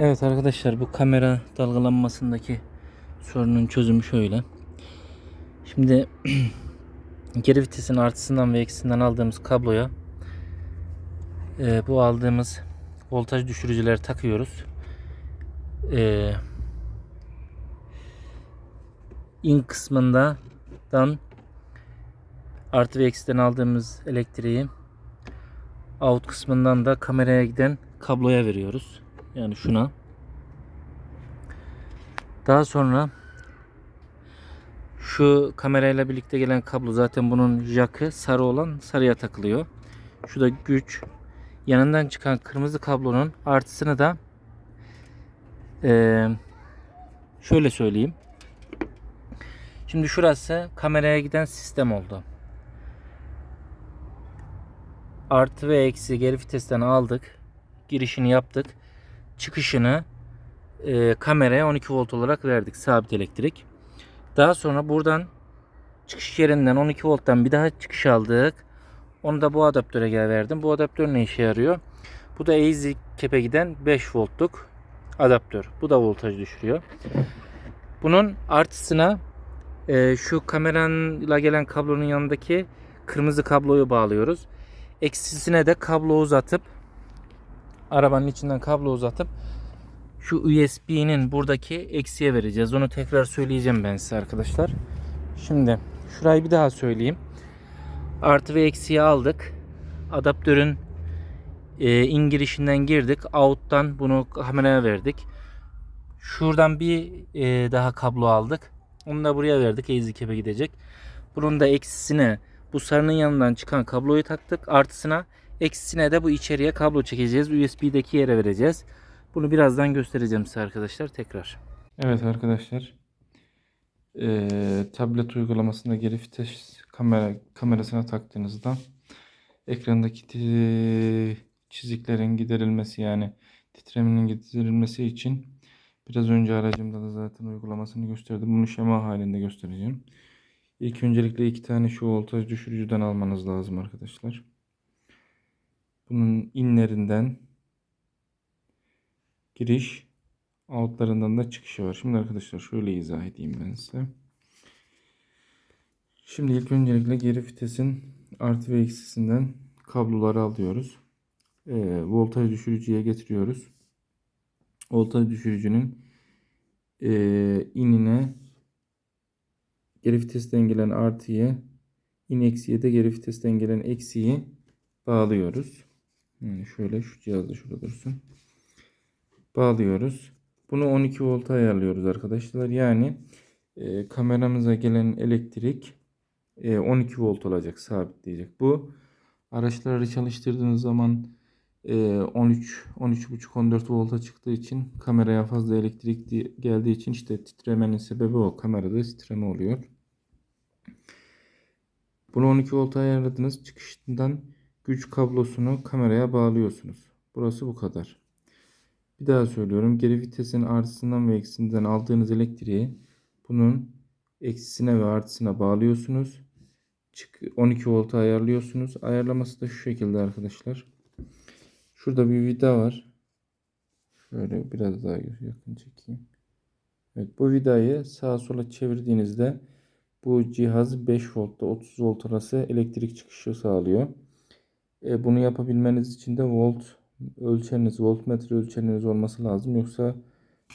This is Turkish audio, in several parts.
Evet arkadaşlar bu kamera dalgalanmasındaki sorunun çözümü şöyle. Şimdi geri vitesin artısından ve eksisinden aldığımız kabloya e, bu aldığımız voltaj düşürücüleri takıyoruz. E, in kısmından artı ve eksiden aldığımız elektriği out kısmından da kameraya giden kabloya veriyoruz. Yani şuna. Daha sonra şu kamerayla birlikte gelen kablo zaten bunun jackı sarı olan sarıya takılıyor. Şu da güç. Yanından çıkan kırmızı kablonun artısını da eee, şöyle söyleyeyim. Şimdi şurası kameraya giden sistem oldu. Artı ve eksi geri vitesten aldık. Girişini yaptık çıkışını e, kameraya 12 volt olarak verdik sabit elektrik. Daha sonra buradan çıkış yerinden 12 volttan bir daha çıkış aldık. Onu da bu adaptöre gel verdim. Bu adaptör ne işe yarıyor? Bu da easy cap'e giden 5 voltluk adaptör. Bu da voltaj düşürüyor. Bunun artısına e, şu kameranla gelen kablonun yanındaki kırmızı kabloyu bağlıyoruz. Eksisine de kablo uzatıp arabanın içinden kablo uzatıp şu USB'nin buradaki eksiye vereceğiz. Onu tekrar söyleyeceğim ben size arkadaşlar. Şimdi şurayı bir daha söyleyeyim. Artı ve eksiyi aldık. Adaptörün e, in girişinden girdik. Out'tan bunu kameraya verdik. Şuradan bir e, daha kablo aldık. Onu da buraya verdik. Easy gidecek. Bunun da eksisine bu sarının yanından çıkan kabloyu taktık. Artısına Eksisine de bu içeriye kablo çekeceğiz. USB'deki yere vereceğiz. Bunu birazdan göstereceğim size arkadaşlar tekrar. Evet arkadaşlar. Ee, tablet uygulamasında geri vites kamera kamerasına taktığınızda ekrandaki çiziklerin giderilmesi yani titremenin giderilmesi için biraz önce aracımda da zaten uygulamasını gösterdim. Bunu şema halinde göstereceğim. İlk öncelikle iki tane şu voltaj düşürücüden almanız lazım arkadaşlar. Bunun inlerinden giriş, altlarından da çıkışı var. Şimdi arkadaşlar şöyle izah edeyim ben size. Şimdi ilk öncelikle geri vitesin artı ve eksisinden kabloları alıyoruz. Ee, voltaj düşürücüye getiriyoruz. Voltaj düşürücünün e, inine geri vitesten gelen artıyı in eksiye de geri vitesten gelen eksiyi bağlıyoruz. Yani şöyle şu cihazda şurada dursun. Bağlıyoruz. Bunu 12 volta ayarlıyoruz arkadaşlar. Yani e, kameramıza gelen elektrik e, 12 volt olacak sabitleyecek. Bu araçları çalıştırdığınız zaman e, 13 13.5 14 volta çıktığı için kameraya fazla elektrik geldiği için işte titremenin sebebi o. Kamerada titreme oluyor. Bunu 12 volta ayarladınız. Çıkışından güç kablosunu kameraya bağlıyorsunuz. Burası bu kadar. Bir daha söylüyorum. Geri vitesin artısından ve eksisinden aldığınız elektriği bunun eksisine ve artısına bağlıyorsunuz. 12 volta ayarlıyorsunuz. Ayarlaması da şu şekilde arkadaşlar. Şurada bir vida var. Şöyle biraz daha yakın çekeyim. Evet bu vidayı sağa sola çevirdiğinizde bu cihaz 5 voltta 30 volt arası elektrik çıkışı sağlıyor. E, bunu yapabilmeniz için de volt ölçeriniz, voltmetre ölçeriniz olması lazım. Yoksa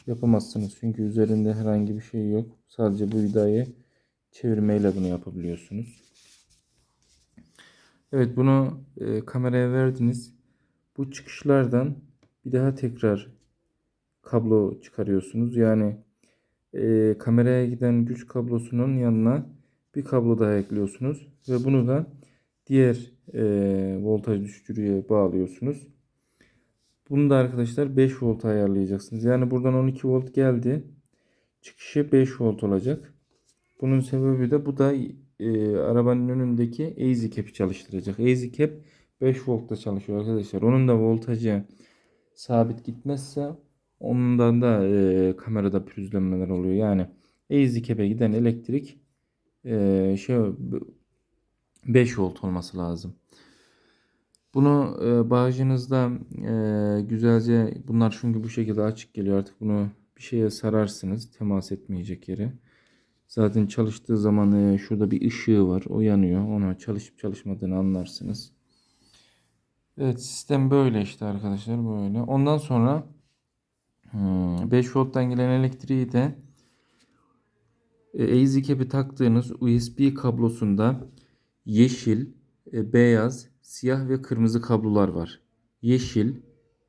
yapamazsınız. Çünkü üzerinde herhangi bir şey yok. Sadece bu vidayı çevirmeyle bunu yapabiliyorsunuz. Evet bunu e, kameraya verdiniz. Bu çıkışlardan bir daha tekrar kablo çıkarıyorsunuz. Yani e, kameraya giden güç kablosunun yanına bir kablo daha ekliyorsunuz. Ve bunu da diğer e, voltaj düşürücüye bağlıyorsunuz. Bunu da arkadaşlar 5 volt ayarlayacaksınız. Yani buradan 12 volt geldi. Çıkışı 5 volt olacak. Bunun sebebi de bu da e, arabanın önündeki Easy Cap'i çalıştıracak. Easy Cap 5 voltta çalışıyor arkadaşlar. Onun da voltajı sabit gitmezse ondan da e, kamerada pürüzlenmeler oluyor. Yani Easy Cap'e giden elektrik e, şey 5 volt olması lazım. Bunu e, bağcınızda e, güzelce bunlar çünkü bu şekilde açık geliyor artık bunu bir şeye sararsınız temas etmeyecek yere. Zaten çalıştığı zaman e, şurada bir ışığı var o yanıyor ona çalışıp çalışmadığını anlarsınız. Evet sistem böyle işte arkadaşlar böyle. Ondan sonra hmm, 5 volttan gelen elektriği de e, easy cap'i taktığınız USB kablosunda yeşil, e, beyaz, siyah ve kırmızı kablolar var. Yeşil,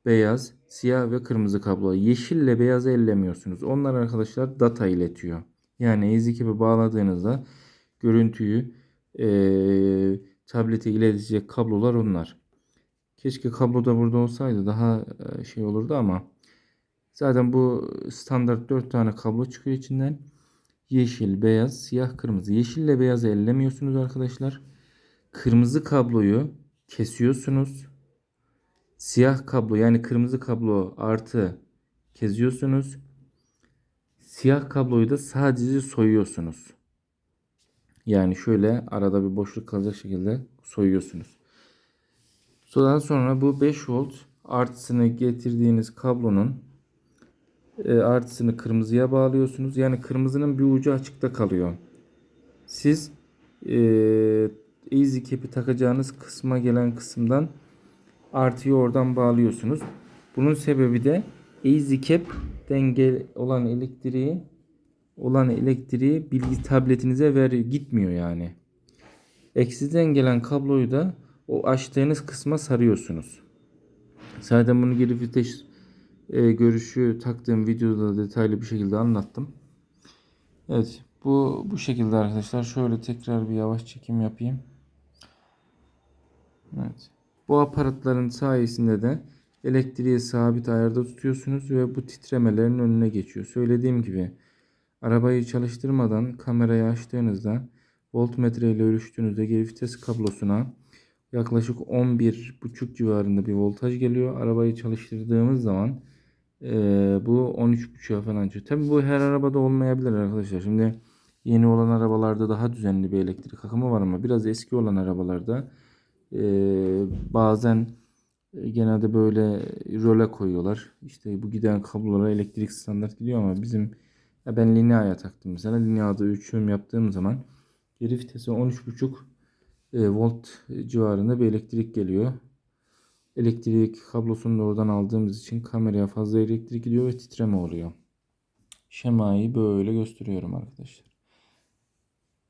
beyaz, siyah ve kırmızı kablo. Yeşille beyazı ellemiyorsunuz. Onlar arkadaşlar data iletiyor. Yani cap'e bağladığınızda görüntüyü e, tablete iletecek kablolar onlar. Keşke kablo da burada olsaydı daha e, şey olurdu ama zaten bu standart 4 tane kablo çıkıyor içinden. Yeşil, beyaz, siyah, kırmızı. Yeşille beyazı ellemiyorsunuz arkadaşlar. Kırmızı kabloyu kesiyorsunuz. Siyah kablo yani kırmızı kablo artı keziyorsunuz. Siyah kabloyu da sadece soyuyorsunuz. Yani şöyle arada bir boşluk kalacak şekilde soyuyorsunuz. Sodan sonra bu 5 volt artısını getirdiğiniz kablonun e, artısını kırmızıya bağlıyorsunuz. Yani kırmızının bir ucu açıkta kalıyor. Siz e, easy cap'i takacağınız kısma gelen kısımdan artıyı oradan bağlıyorsunuz. Bunun sebebi de easy cap denge olan elektriği olan elektriği bilgi tabletinize ver gitmiyor yani. Eksiden gelen kabloyu da o açtığınız kısma sarıyorsunuz. Zaten bunu geri vites e, görüşü taktığım videoda detaylı bir şekilde anlattım. Evet bu bu şekilde arkadaşlar. Şöyle tekrar bir yavaş çekim yapayım. Evet. Bu aparatların sayesinde de elektriği sabit ayarda tutuyorsunuz ve bu titremelerin önüne geçiyor. Söylediğim gibi arabayı çalıştırmadan kamerayı açtığınızda voltmetre ile ölçtüğünüzde geri vites kablosuna yaklaşık 11.5 civarında bir voltaj geliyor. Arabayı çalıştırdığımız zaman e, bu 13.5'a falan çıkıyor. Tabi bu her arabada olmayabilir arkadaşlar. Şimdi yeni olan arabalarda daha düzenli bir elektrik akımı var ama biraz eski olan arabalarda e, bazen e, genelde böyle röle koyuyorlar. İşte bu giden kablolara elektrik standart gidiyor ama bizim ya ben lineaya taktım mesela. Lineada ölçüm yaptığım zaman geri vitesi 13.5 e, volt civarında bir elektrik geliyor. Elektrik kablosunu da oradan aldığımız için kameraya fazla elektrik gidiyor ve titreme oluyor. Şemayı böyle gösteriyorum arkadaşlar.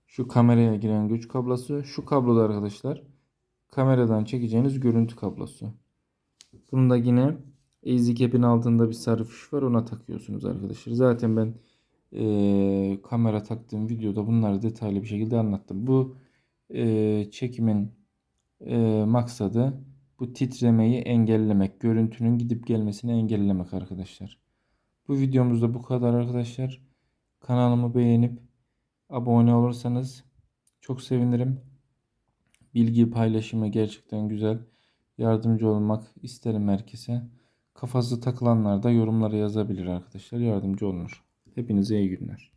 Şu kameraya giren güç kablosu. Şu kabloda arkadaşlar kameradan çekeceğiniz görüntü kablosu. Bunun da yine easy cap'in altında bir sarı var ona takıyorsunuz arkadaşlar. Zaten ben e, kamera taktığım videoda bunları detaylı bir şekilde anlattım. Bu e, çekimin e, maksadı bu titremeyi engellemek, görüntünün gidip gelmesini engellemek arkadaşlar. Bu videomuzda bu kadar arkadaşlar. Kanalımı beğenip abone olursanız çok sevinirim. Bilgi paylaşımı gerçekten güzel. Yardımcı olmak isterim herkese. Kafası takılanlar da yorumlara yazabilir arkadaşlar. Yardımcı olunur. Hepinize iyi günler.